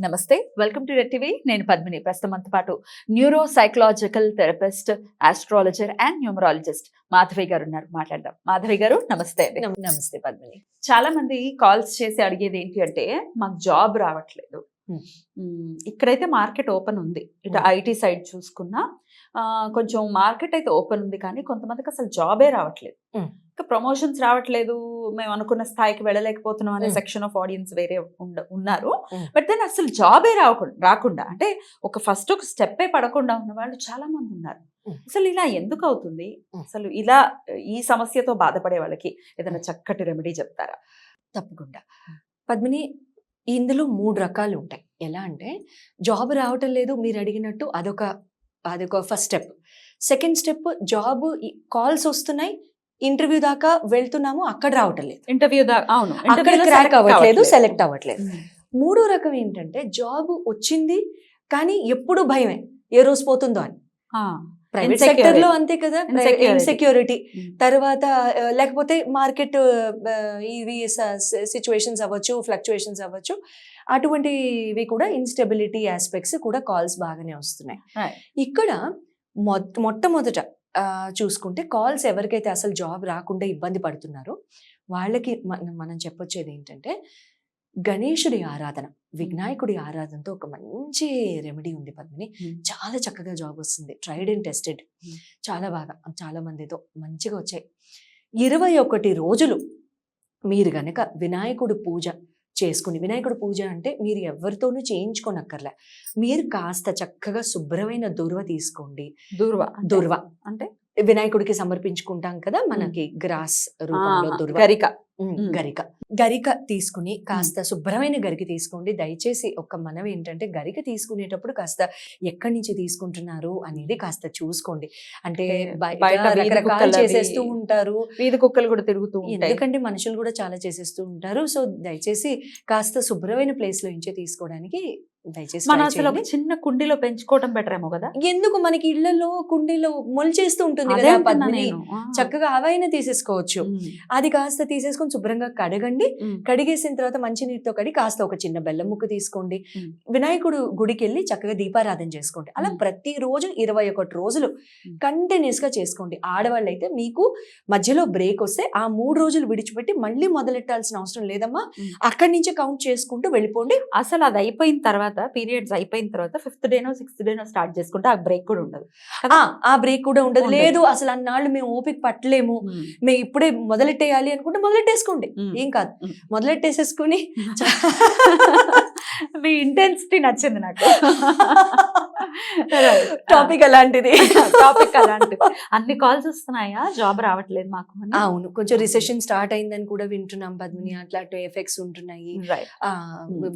నమస్తే welcome to red TV. నేను పద్మిని. ప్రస్తుతం మనతో పాటు neuro psychological therapist astrologer and numerologist Madhavi garu ఉన్నారు. మాట్లాడదాం. మాధవి గారు నమస్తే నమస్తే. పద్మిని. చాలా మంది కాల్స్ చేసి అడిగేది ఏంటి అంటే మాకు జాబ్ రావట్లేదు. ఇక్కడైతే మార్కెట్ ఓపెన్ ఉంది. ఇటు. ఐటీ సైడ్ చూసుకున్నా కొంచెం మార్కెట్ అయితే ఓపెన్ ఉంది కానీ కొంతమందికి అసలు జాబే రావట్లేదు. ఇంకా ప్రమోషన్స్ రావట్లేదు మేము అనుకున్న స్థాయికి వెళ్ళలేకపోతున్నాం అనే. సెక్షన్ ఆఫ్ ఆడియన్స్ వేరే ఉండ- ఉన్నారు. బట్ దెన్ అసలు జాబే రాకుండా రాకుండా అంటే ఒక ఫస్ట్ ఒక స్టెప్పే పడకుండా ఉన్న వాళ్ళు చాలా మంది ఉన్నారు. అసలు ఇలా ఎందుకు అవుతుంది. అసలు ఇలా ఈ సమస్యతో బాధపడే వాళ్ళకి ఏదైనా చక్కటి రెమెడీ చెప్తారా తప్పకుండా పద్మిని ఇందులో మూడు రకాలు ఉంటాయి ఎలా అంటే జాబ్ రావటం లేదు మీరు అడిగినట్టు అదొక అదొక first step second step job calls వస్తున్నాయి ఇంటర్వ్యూ దాకా వెళ్తున్నాము అక్కడ రావటం లేదు ఇంటర్వ్యూ అవును అక్కడ క్రాక్ అవ్వట్లేదు. సెలెక్ట్ అవ్వట్లేదు ఉమ్. మూడో రకం ఏంటంటే జాబ్ వచ్చింది కానీ ఎప్పుడు భయమే ఏ రోజు పోతుందో అని ప్రైవేట్. సెక్టర్లో అంతే కదా. Insecurity um. తర్వాత లేకపోతే మార్కెట్ ఇవి సిచ్యువేషన్స్ అవ్వచ్చు ఫ్లక్చుయేషన్స్ అవ్వచ్చు అటువంటివి కూడా ఇన్స్టెబిలిటీ ఆస్పెక్ట్స్ కూడా కాల్స్ బాగానే వస్తున్నాయి. ఇక్కడ మొ- మొట్టమొదట చూసుకుంటే కాల్స్ ఎవరికైతే అసలు జాబ్ రాకుండా ఇబ్బంది పడుతున్నారో వాళ్ళకి మనం మనం చెప్పొచ్చేది ఏంటంటే గణేశుడి ఆరాధన వినాయకుడి ఆరాధనతో ఒక మంచి రెమెడీ ఉంది పద్మిని Hmm. చాలా చక్కగా జాబ్ వస్తుంది ట్రైడ్ అండ్ టెస్టెడ్. చాలా బాగా చాలా మందితో మంచిగా వచ్చాయి ఇరవై ఒకటి రోజులు మీరు గనక వినాయకుడు పూజ చేసుకుని వినాయకుడు పూజ అంటే మీరు ఎవరితోనూ చేయించుకోనక్కర్లే. మీరు కాస్త చక్కగా శుభ్రమైన దుర్వ తీసుకోండి. దూర్వ దుర్వ. అంటే? వినాయకుడికి సమర్పించుకుంటాం కదా మనకి గ్రాస్ రూపంలో గరిక. గరిక. గరిక. తీసుకుని కాస్త శుభ్రమైన గరిక తీసుకోండి. దయచేసి ఒక మనం ఏంటంటే గరిక తీసుకునేటప్పుడు కాస్త ఎక్కడి నుంచి తీసుకుంటున్నారు అనేది కాస్త చూసుకోండి. అంటే రకరకాలు చేసేస్తూ ఉంటారు. వీధి కుక్కలు కూడా తిరుగుతూ ఎందుకంటే మనుషులు కూడా చాలా చేసేస్తూ ఉంటారు. సో దయచేసి కాస్త శుభ్రమైన ప్లేస్లో నుంచే తీసుకోవడానికి మన అసలు. చిన్న కుండీలో పెంచుకోవటం బెటర్ ఏమో కదా? ఎందుకు? మనకి ఇళ్ళలో కుండీలో మొలిచేస్తూ ఉంటుంది కదా పద్మిని. చక్కగా అవైనా తీసేసుకోవచ్చు. అది కాస్త తీసేసుకొని శుభ్రంగా కడగండి. కడిగేసిన తర్వాత మంచి నీటితో కడిగి కాస్త ఒక చిన్న బెల్లం ముక్క తీసుకోండి. వినాయకుడు గుడికి వెళ్ళి చక్కగా దీపారాధన చేసుకోండి. అలా. ప్రతి రోజు ఇరవై ఒకటి రోజులు. కంటిన్యూస్గా చేసుకోండి. ఆడవాళ్ళు అయితే మీకు మధ్యలో బ్రేక్ వస్తే ఆ మూడు రోజులు విడిచిపెట్టి మళ్ళీ మొదలెట్టాల్సిన అవసరం లేదమ్మా. మ్మ్. అక్కడి నుంచే కౌంట్ చేసుకుంటూ వెళ్ళిపోండి. అసలు అది అయిపోయిన తర్వాత పీరియడ్స్ అయిపోయిన తర్వాత ఫిఫ్త్ డేనో సిక్స్త్ డేనో స్టార్ట్ చేసుకుంటే ఆ బ్రేక్ కూడా ఉండదు. ఆ ఆ బ్రేక్ కూడా ఉండదు. లేదు అసలు అన్నాళ్ళు మేము ఓపిక పట్టలేము. మేము. ఇప్పుడే మొదలెట్టేయాలి అనుకుంటే మొదలెట్టేసుకోండి. ఏం కాదు. మొదలెట్టేసేసుకుని మీ ఇంటెన్సిటీ నచ్చింది నాకు. టాపిక్ అలాంటిది. టాపిక్ అలాంటిది. అన్ని కాల్స్ వస్తున్నాయా? జాబ్ రావట్లేదు మాకు? అవును. కొంచెం రిసెషన్ స్టార్ట్ అయిందని కూడా వింటున్నాం పద్మిని. అట్లాంటి ఎఫెక్ట్స్ ఉంటున్నాయి.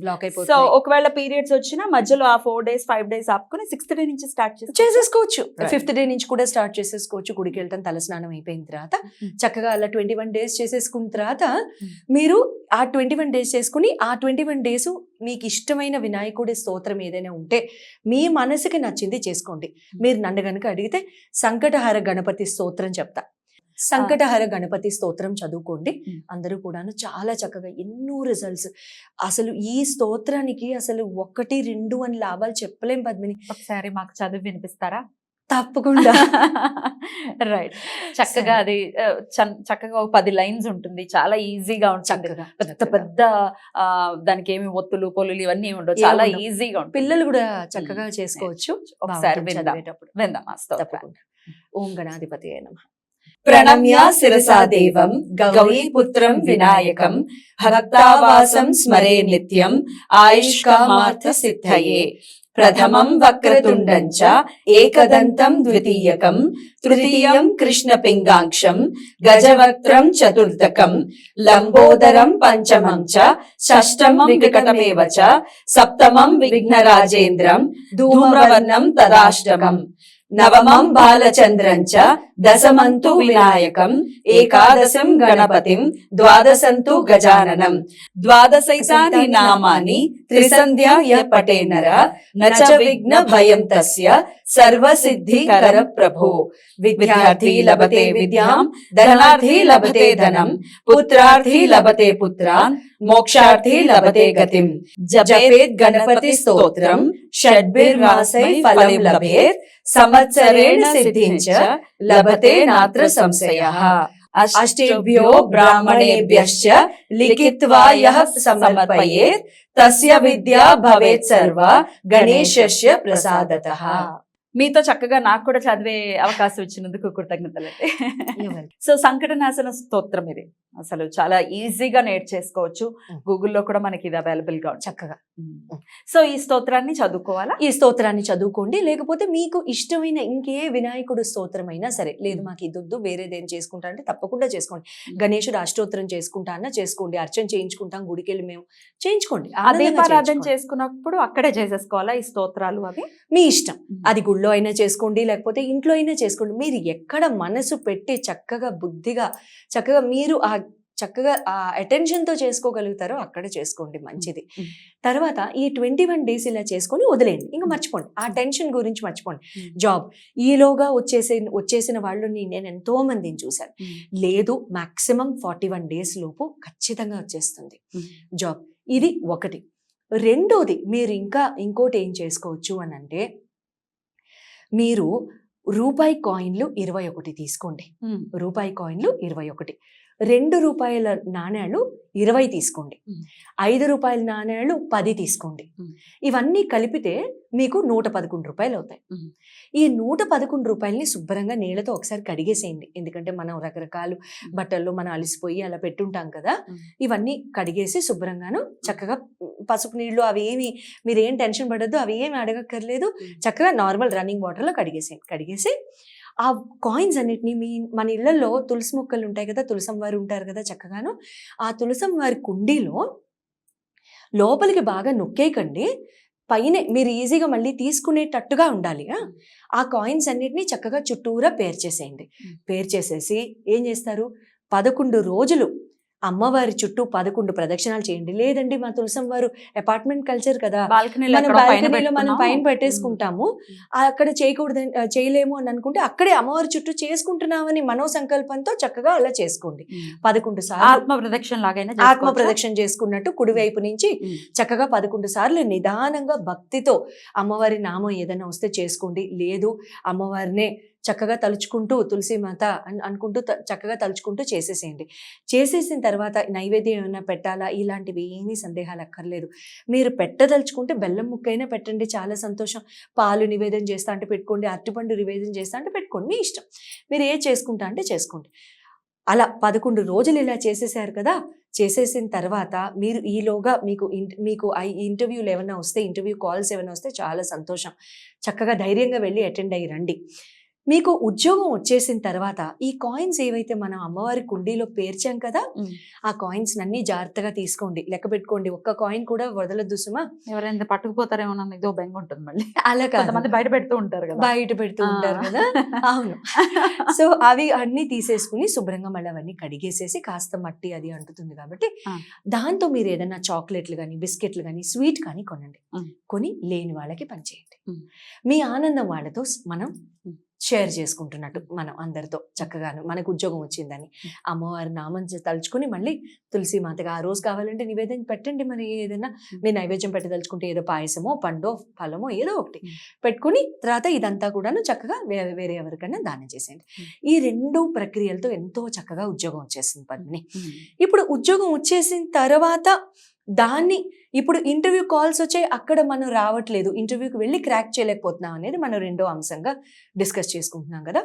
బ్లాక్ సో అయిపోతుంది ఒకవేళ పీరియడ్స్ వచ్చినా మధ్యలో ఆ ఫోర్ డేస్ ఫైవ్ డేస్ ఆపుకుని సిక్స్త్ డే నుంచి స్టార్ట్ చేసి చేసేసుకోవచ్చు. ఫిఫ్త్ డే నుంచి కూడా స్టార్ట్ చేసేసుకోవచ్చు. గుడికి వెళ్తాం తలస్నానం అయిపోయిన తర్వాత. Mm. చక్కగా అలా ట్వంటీ వన్ డేస్ చేసేసుకున్న తర్వాత Mm. మీరు ఆ ట్వంటీ వన్ డేస్ చేసుకుని ఆ ట్వంటీ వన్ డేస్ మీకు ఇష్టమైన వినాయకుడి స్తోత్రం ఏదైనా ఉంటే మీ మనసుకి నచ్చింది చేసుకోండి. మీరు నన్ను గనుక అడిగితే సంకటహర గణపతి స్తోత్రం చెప్తా. సంకటహర గణపతి స్తోత్రం చదువుకోండి. అందరూ కూడాను చాలా చక్కగా ఎన్నో రిజల్ట్స్ అసలు ఈ స్తోత్రానికి అసలు ఒకటి రెండు అని లాభాలు చెప్పలేం పద్మిని. ఒకసారి మాకు చదివి వినిపిస్తారా? తప్పకుండా. రైట్ చక్కగా అది చక్కగా ఒక పది లైన్స్ ఉంటుంది. చాలా ఈజీగా ఉంటుంది. పెద్ద. పెద్ద దానికి ఏమి ఒత్తులు పొల్లులు ఇవన్నీ ఉండవు. చాలా. ఈజీగా ఉంటుంది. పిల్లలు కూడా చక్కగా చేసుకోవచ్చు. ఒకసారి విందాం. ఓం గణాధిపతి ప్రణమ్య శిరసా దేవం గౌరీపుత్రం వినాయకం భక్తావాసం స్మరే నిత్యం ఆయుష్కామార్థ సిద్ధయే. ప్రథమం వక్రతుండంచ ఏకదంతం ద్వితీయకం తృతీయం కృష్ణ పింగాక్షం గజవక్త్రం చతుర్థకం లంబోదరం పంచమం చ షష్టమం వికటమేవ చ సప్తమం విఘ్నరాజేంద్రం ధూమ్రవర్ణం తదాష్టమం నవమం బాలచంద్రం చ దశమంతు వినాయకం ఏకాదశం గణపతిం ద్వాదశంతు గజాననం ద్వాదశైతాని నామాని త్రిసంధ్య య పటే నర నచ విఘ్న భయం తస్య సర్వసిద్ధికర ప్రభో విద్యార్థి లభతే విద్యాం ధనార్థి లభతే ధనం పుత్రార్థి లభతే పుత్రాన్ మోక్షార్థి లభతే గతిం జపేత్ గణపతి స్తోత్రం షడ్భిర్మాసై ఫలం లభేత్ సంవత్సరేణ సిద్ధించ लभते नात्र संशयः। अष्टेभ्यो ब्राह्मणेभ्यश्च लिखित्वा यः समर्पयेत् तस्य विद्या भवेत् सर्वा गणेशस्य प्रसादतः। మీతో చక్కగా నాకు కూడా చదివే అవకాశం ఇచ్చినందుకు కృతజ్ఞతలండి సో సంకటనాశన స్తోత్రం ఇది. అసలు చాలా ఈజీగా నేర్చేసుకోవచ్చు Mm. గూగుల్లో కూడా మనకి ఇది అవైలబుల్గా చక్కగా. సో ఈ స్తోత్రాన్ని చదువుకోవాలా? ఈ స్తోత్రాన్ని చదువుకోండి. లేకపోతే మీకు ఇష్టమైన ఇంకే వినాయకుడు స్తోత్రం అయినా సరే లేదు మాకు ఇదొద్దు వేరేదేం చేసుకుంటా అంటే తప్పకుండా చేసుకోండి. గణేశుడు అష్టోత్తరం చేసుకుంటా అన్నా చేసుకోండి. అర్చన చేయించుకుంటాం గుడికి వెళ్ళి మేము చేయించుకోండి. దీపారాధన. చేసుకున్నప్పుడు అక్కడే చేసేసుకోవాలా ఈ స్తోత్రాలు అవి? మీ ఇష్టం. అది గుళ్ళో అయినా చేసుకోండి లేకపోతే ఇంట్లో అయినా చేసుకోండి. మీరు ఎక్కడ మనసు పెట్టి చక్కగా బుద్ధిగా చక్కగా మీరు ఆ చక్కగా ఆ అటెన్షన్తో చేసుకోగలుగుతారో అక్కడ చేసుకోండి మంచిది. తర్వాత ఈ ట్వంటీ వన్ డేస్ ఇలా చేసుకొని వదిలేయండి. ఇంకా మర్చిపోండి. ఆ టెన్షన్ గురించి మర్చిపోండి. జాబ్. ఈలోగా వచ్చేసి వచ్చేసిన వాళ్ళని నేను ఎంతో మందిని చూశాను. లేదు మాక్సిమం ఫార్టీ వన్ డేస్ లోపు ఖచ్చితంగా వచ్చేస్తుంది. జాబ్. ఇది ఒకటి. రెండోది మీరు ఇంకా ఇంకోటి ఏం చేసుకోవచ్చు అని అంటే మీరు రూపాయి కాయిన్లు ఇరవై ఒకటి తీసుకోండి. రూపాయి కాయిన్లు ఇరవై ఒకటి రెండు రూపాయల నాణేలు ఇరవై తీసుకోండి. ఐదు రూపాయల నాణేలు పది తీసుకోండి. ఇవన్నీ కలిపితే మీకు నూట పదకొండు రూపాయలు అవుతాయి. ఈ నూట పదకొండు రూపాయలని శుభ్రంగా నీళ్ళతో ఒకసారి కడిగేసేయండి ఎందుకంటే మనం రకరకాలు బట్టల్లో మనం అలసిపోయి అలా పెట్టుంటాం కదా. ఇవన్నీ కడిగేసి శుభ్రంగాను చక్కగా పసుపు నీళ్ళు అవి ఏమి మీరు ఏం టెన్షన్ పడద్దు అవి ఏమి అడగక్కర్లేదు. చక్కగా నార్మల్ రన్నింగ్ వాటర్లో కడిగేసేయండి కడిగేసి ఆ కాయిన్స్ అన్నిటిని మీ మన ఇళ్ళలో తులసి మొక్కలు ఉంటాయి కదా తులసం వారు ఉంటారు కదా చక్కగాను. ఆ తులసం వారి కుండీలో లోపలికి బాగా నొక్కేయకండి. పైన మీరు ఈజీగా మళ్ళీ తీసుకునేటట్టుగా ఉండాలి. ఆ? కాయిన్స్ అన్నిటిని చక్కగా చుట్టూరా పేర్చేసేయండి. పేర్చేసేసి ఏం చేస్తారు? పదకొండు రోజులు అమ్మవారి చుట్టూ పదకొండు ప్రదక్షిణాలు చేయండి లేదండి మా తులసం వారు అపార్ట్మెంట్ కల్చర్ కదా బాల్కనీలో మనం బాల్కనీలో మనం. పైన పెట్టేసుకుంటాము అక్కడ చేయకూడదు చేయలేము అని అనుకుంటే అక్కడే అమ్మవారి చుట్టూ చేసుకుంటున్నామని మనో సంకల్పంతో చక్కగా అలా చేసుకోండి. పదకొండు సార్లు ఆత్మ ప్రదక్షిణ లాగైనా ఆత్మ? ప్రదక్షిణ చేసుకున్నట్టు కుడివైపు నుంచి. చక్కగా పదకొండు సార్లు నిదానంగా భక్తితో అమ్మవారి నామం ఏదైనా వస్తే చేసుకోండి లేదు అమ్మవారినే చక్కగా తలుచుకుంటూ తులసి మాత అనుకుంటూ చక్కగా తలుచుకుంటూ చేసేసేయండి. చేసేసిన తర్వాత నైవేద్యం ఏమైనా పెట్టాలా? ఇలాంటివి ఏమీ సందేహాలు అక్కర్లేదు. మీరు పెట్టదలుచుకుంటే బెల్లం ముక్కైనా పెట్టండి చాలా సంతోషం. పాలు నివేదన చేస్తా అంటే పెట్టుకోండి అరటిపండు నివేదన చేస్తా అంటే పెట్టుకోండి మీ ఇష్టం. మీరు ఏ చేసుకుంటా అంటే చేసుకోండి. అలా పదకొండు రోజులు ఇలా చేసేసారు కదా! చేసేసిన తర్వాత మీరు ఈలోగా మీకు మీకు ఇంటర్వ్యూలు ఏమైనా వస్తే ఇంటర్వ్యూ కాల్స్ ఏమైనా వస్తే చాలా సంతోషం. చక్కగా ధైర్యంగా వెళ్ళి అటెండ్ అయ్యి రండి. మీకు ఉద్యోగం వచ్చేసిన తర్వాత ఈ కాయిన్స్ ఏవైతే మనం అమ్మవారి కుండీలో పేర్చాం కదా. ఆ కాయిన్స్ అన్ని జాగ్రత్తగా తీసుకోండి లెక్క పెట్టుకోండి ఒక్క కాయిన్ కూడా వదలద్దు సుమా ఎవరైనా పట్టుకుపోతారేమో నన్ను ఇదో బెంగ ఉంటుంది మళ్ళీ అలా కాదు బయట పెడుతూ ఉంటారు కదా బయట పెడుతూ. ఉంటారు కదా అవును సో అవి అన్ని తీసేసుకుని శుభ్రంగా మళ్ళీ అవన్నీ కడిగేసేసి కాస్త మట్టి అది అంటుతుంది కాబట్టి. దాంతో మీరు ఏదైనా చాక్లెట్లు కానీ బిస్కెట్లు కానీ స్వీట్ కానీ కొనండి. కొని లేని వాళ్ళకి పనిచేయండి. మీ ఆనందం వాళ్ళతో మనం. షేర్ చేసుకుంటున్నట్టు మనం అందరితో చక్కగాను మనకు ఉద్యోగం వచ్చిందని. అమ్మవారి నామం తలుచుకుని మళ్ళీ తులసి మాతగా ఆ రోజు కావాలంటే నివేదన పెట్టండి మరి ఏదైనా. మీరు నైవేద్యం పెట్టదలుచుకుంటే ఏదో పాయసమో పండో ఫలమో ఏదో ఒకటి. పెట్టుకుని తర్వాత ఇదంతా కూడాను చక్కగా వేరే వేరే ఎవరికైనా దానం చేసేయండి. ఈ రెండు ప్రక్రియలతో ఎంతో చక్కగా ఉద్యోగం వచ్చేసింది పద్మిని. ఇప్పుడు ఉద్యోగం వచ్చేసిన తర్వాత దాన్ని ఇప్పుడు ఇంటర్వ్యూ కాల్స్ వచ్చాయి అక్కడ మనం రావట్లేదు. ఇంటర్వ్యూకి వెళ్ళి క్రాక్ చేయలేకపోతున్నాం అనేది మనం రెండో అంశంగా డిస్కస్ చేసుకుంటున్నాం కదా.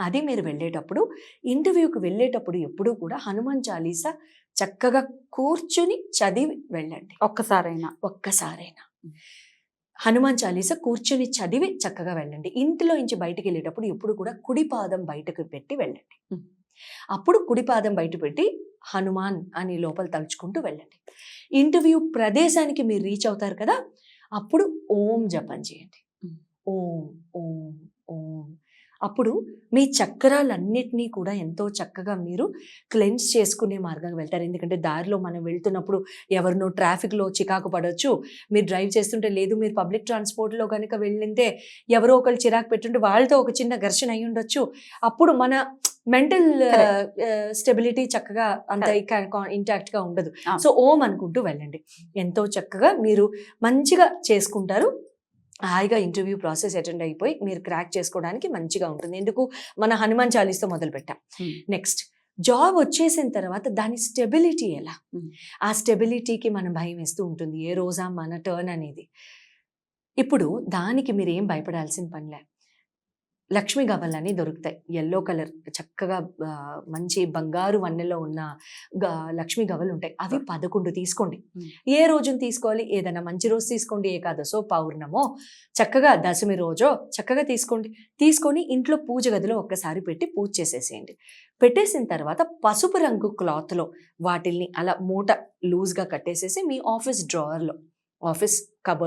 అది మీరు వెళ్ళేటప్పుడు ఇంటర్వ్యూకి వెళ్ళేటప్పుడు ఎప్పుడూ కూడా హనుమాన్ చాలీసా చక్కగా కూర్చుని చదివి వెళ్ళండి. ఒక్కసారైనా. ఒక్కసారైనా. హనుమాన్ చాలీసా కూర్చుని చదివి చక్కగా వెళ్ళండి. ఇంటిలో నుంచి బయటికి వెళ్ళేటప్పుడు ఎప్పుడు కూడా కుడి పాదం బయటకు పెట్టి వెళ్ళండి. అప్పుడు కుడి పాదం బయట పెట్టి హనుమాన్ అని లోపల తలుచుకుంటూ వెళ్ళండి. ఇంటర్వ్యూ ప్రదేశానికి మీరు రీచ్ అవుతారు కదా అప్పుడు ఓం జపం చేయండి. ఓం ఓం ఓం. అప్పుడు మీ చక్రాలన్నిటినీ కూడా ఎంతో చక్కగా మీరు క్లెన్స్ చేసుకునే మార్గంగా వెళ్తారు. ఎందుకంటే దారిలో మనం వెళ్తున్నప్పుడు ఎవరినో ట్రాఫిక్లో చికాకు పడవచ్చు మీరు డ్రైవ్ చేస్తుంటే లేదు మీరు పబ్లిక్ ట్రాన్స్పోర్ట్లో కనుక వెళ్ళింటే ఎవరో ఒకరు చిరాకు పెట్టుంటే వాళ్ళతో ఒక చిన్న ఘర్షణ అయి ఉండొచ్చు అప్పుడు మన మెంటల్ స్టెబిలిటీ చక్కగా అంత ఇంటాక్ట్గా ఉండదు. సో ఓం అనుకుంటూ వెళ్ళండి. ఎంతో చక్కగా మీరు మంచిగా చేసుకుంటారు. హాయిగా ఇంటర్వ్యూ ప్రాసెస్ అటెండ్ అయిపోయి మీరు క్రాక్ చేసుకోవడానికి మంచిగా ఉంటుంది. ఎందుకు? మన హనుమాన్ చాలీస్తో మొదలు పెట్టాం. Hmm. నెక్స్ట్ జాబ్ వచ్చేసిన తర్వాత దాని స్టెబిలిటీ ఎలా? Hmm. ఆ స్టెబిలిటీకి మనం భయం వేస్తూ ఉంటుంది. ఏ రోజా మన టర్న్ అనేది. ఇప్పుడు దానికి మీరు ఏం భయపడాల్సిన పనిలే లక్ష్మి గవ్వలని దొరుకుతాయి. ఎల్లో కలర్ చక్కగా మంచి బంగారు వన్నెలో ఉన్న లక్ష్మి గవ్వలు ఉంటాయి అవి పదకొండు తీసుకోండి. ఏ రోజున తీసుకోవాలి? ఏదైనా మంచి రోజు తీసుకోండి ఏకాదశో పౌర్ణమో చక్కగా దశమి రోజో చక్కగా తీసుకోండి. తీసుకొని ఇంట్లో పూజ గదిలో ఒక్కసారి పెట్టి పూజ చేసేసేయండి. పెట్టేసిన తర్వాత పసుపు రంగు క్లాత్లో వాటిల్ని అలా మూట లూజ్గా కట్టేసేసి మీ ఆఫీస్ డ్రావర్లో ఆఫీస్ కబోర్డ్